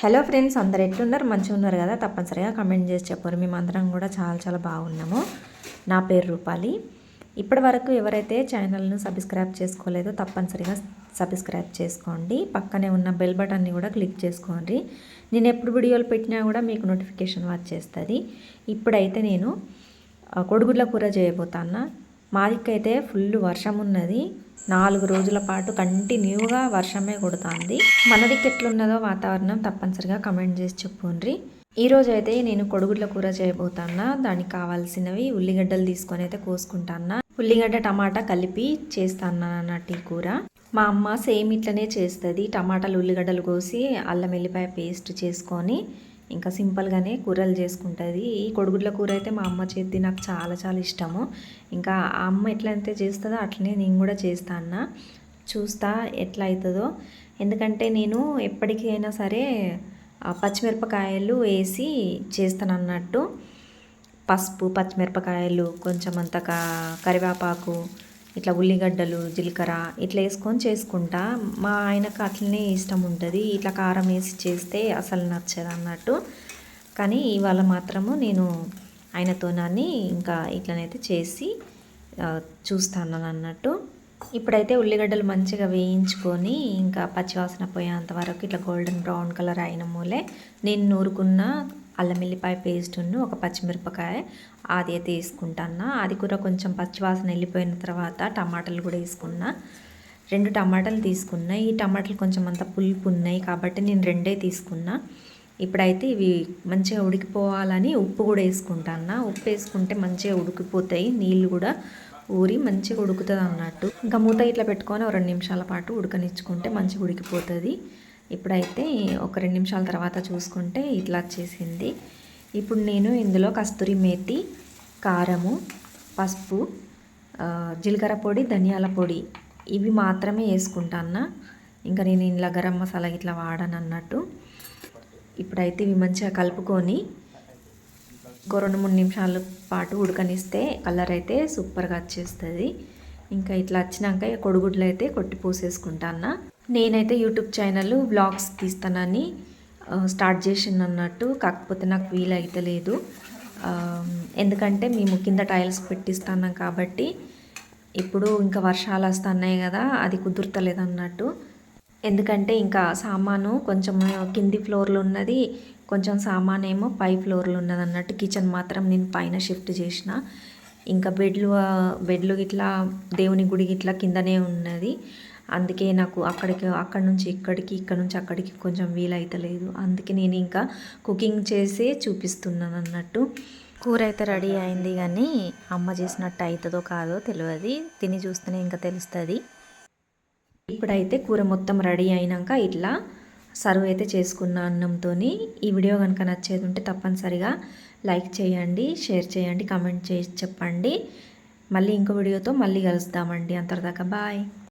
Hello friends అందరు ఎట్లున్నారు? మంచిగా ఉన్నారు కదా? తప్పనిసరిగా కమెంట్ చేసి చెప్పారు. మేమందరం కూడా చాలా చాలా బాగున్నాము. నా పేరు రూపాలి. ఇప్పటి వరకు ఎవరైతే ఛానల్ను సబ్స్క్రైబ్ చేసుకోలేదో తప్పనిసరిగా సబ్స్క్రైబ్ చేసుకోండి. పక్కనే ఉన్న బెల్ బటన్ని కూడా క్లిక్ చేసుకోండి. నేను ఎప్పుడు వీడియోలు పెట్టినా కూడా మీకు నోటిఫికేషన్ వచ్చేస్తుంది. ఇప్పుడైతే నేను కొడుగుడ్ల కూర చేయబోతాను మాదికైతే ఫుల్ వర్షం ఉన్నది నాలుగు రోజుల పాటు కంటిన్యూగా వర్షమే కొడుతుంది. మనదికి ఎట్లున్నదో వాతావరణం తప్పనిసరిగా కమెంట్ చేసి చెప్పుండ్రి. ఈరోజు అయితే నేను కొడుగుడ్ల కూర చేయబోతున్నా. దానికి కావాల్సినవి ఉల్లిగడ్డలు తీసుకొని అయితే కోసుకుంటాన్నా. ఉల్లిగడ్డ టమాటా కలిపి చేస్తాను అన్నట్టు ఈ కూర. మా అమ్మ సేమ్ ఇట్లనే చేస్తుంది. టమాటాలు ఉల్లిగడ్డలు కోసి అల్లం వెల్లిపాయ పేస్ట్ చేసుకొని ఇంకా సింపుల్గానే కూరలు చేసుకుంటుంది. ఈ కొడుగుడ్ల కూర అయితే మా అమ్మ చేతి నాకు చాలా చాలా ఇష్టము. ఇంకా ఆ అమ్మ ఎట్లయితే చేస్తుందో అట్లనే నేను కూడా చేస్తాను చూస్తా ఎట్లా అవుతుందో ఎందుకంటే నేను ఎప్పటికైనా సరే పచ్చిమిరపకాయలు వేసి చేస్తాను అన్నట్టు. పసుపు పచ్చిమిరపకాయలు కొంచెం అంత కరివేపాకు ఇట్లా ఉల్లిగడ్డలు జీలకర్ర ఇట్లా వేసుకొని చేసుకుంటా. మా ఆయనకు అట్లనే ఇష్టం ఉంటుంది. ఇట్లా కారం వేసి చేస్తే అసలు నచ్చదు అన్నట్టు. కానీ ఇవాళ మాత్రము నేను ఆయనతోనని ఇంకా ఇట్లనైతే చేసి చూస్తాను అన్నట్టు. ఇప్పుడైతే ఉల్లిగడ్డలు మంచిగా వేయించుకొని ఇంకా పచ్చివాసన పోయేంత వరకు ఇట్లా గోల్డెన్ బ్రౌన్ కలర్ అయిన మూలే నేను నూరుకున్న అల్లం వెల్లిపాయ పేస్టును ఒక పచ్చిమిరపకాయ అది అయితే వేసుకుంటాను అది కూడా కొంచెం పచ్చివాసన వెళ్ళిపోయిన తర్వాత టమాటాలు కూడా వేసుకున్నా. రెండు టమాటాలు తీసుకున్నా. ఈ టమాటాలు కొంచెం అంత పులుపు ఉన్నాయి కాబట్టి నేను రెండే తీసుకున్నా. ఇప్పుడైతే ఇవి మంచిగా ఉడికిపోవాలని ఉప్పు కూడా వేసుకుంటాను ఉప్పు వేసుకుంటే మంచిగా ఉడికిపోతాయి. నీళ్ళు కూడా ఊరి మంచిగా ఉడుకుతుంది అన్నట్టు. ఇంకా మూత ఇట్లా పెట్టుకొని ఒక రెండు నిమిషాల పాటు ఉడకనిచ్చుకుంటే మంచిగా ఉడికిపోతుంది. ఇప్పుడైతే ఒక రెండు నిమిషాల తర్వాత చూసుకుంటే ఇట్లా వచ్చేసింది. ఇప్పుడు నేను ఇందులో కస్తూరి మేతి కారము పసుపు జీలకర్ర పొడి ధనియాల పొడి ఇవి మాత్రమే వేసుకుంటాను ఇంకా నేను ఇంట్లో గరం మసాలా ఇట్లా వాడను అన్నట్టు. ఇప్పుడైతే ఇవి మంచిగా కలుపుకొని ఇంకో రెండు మూడు నిమిషాల పాటు ఉడకనిస్తే కలర్ అయితే సూపర్గా వచ్చేస్తుంది. ఇంకా ఇట్లా వచ్చినాక కొడుగుడ్లు అయితే కొట్టి పోసేసుకుంటాను నేనైతే యూట్యూబ్ ఛానల్ బ్లాగ్స్ తీస్తానని స్టార్ట్ చేసింది అన్నట్టు కాకపోతే నాకు వీలు లేదు ఎందుకంటే మేము కింద టైల్స్ పెట్టిస్తున్నాం కాబట్టి ఇప్పుడు ఇంకా వర్షాలు వస్తున్నాయి కదా అది కుదురతలేదు అన్నట్టు ఎందుకంటే ఇంకా సామాను కొంచెం కింది ఫ్లోర్లో ఉన్నది. కొంచెం సామాన్ ఏమో పై ఫ్లోర్లో ఉన్నది అన్నట్టు కిచెన్ మాత్రం నేను పైన షిఫ్ట్ చేసిన. ఇంకా బెడ్లు బెడ్లు ఇట్లా దేవుని గుడి ఇట్లా కిందనే ఉన్నది. అందుకే నాకు అక్కడికి అక్కడ నుంచి ఇక్కడికి ఇక్కడ నుంచి అక్కడికి కొంచెం వీలైతలేదు. అందుకే నేను ఇంకా కుకింగ్ చేసి చూపిస్తున్నాను అన్నట్టు కూర అయితే రెడీ అయింది కానీ అమ్మ చేసినట్టు అవుతుందో కాదో తెలియదు తిని చూస్తేనే ఇంకా తెలుస్తుంది. ఇప్పుడైతే కూర మొత్తం రెడీ అయినాక ఇట్లా సర్వ్ అయితే చేసుకున్న అన్నంతో ఈ వీడియో కనుక నచ్చేది ఉంటే తప్పనిసరిగా లైక్ చేయండి షేర్ చేయండి కామెంట్ చేసి చెప్పండి. మళ్ళీ ఇంకో వీడియోతో మళ్ళీ కలుస్తామండి. అంతటిదాకా బాయ్.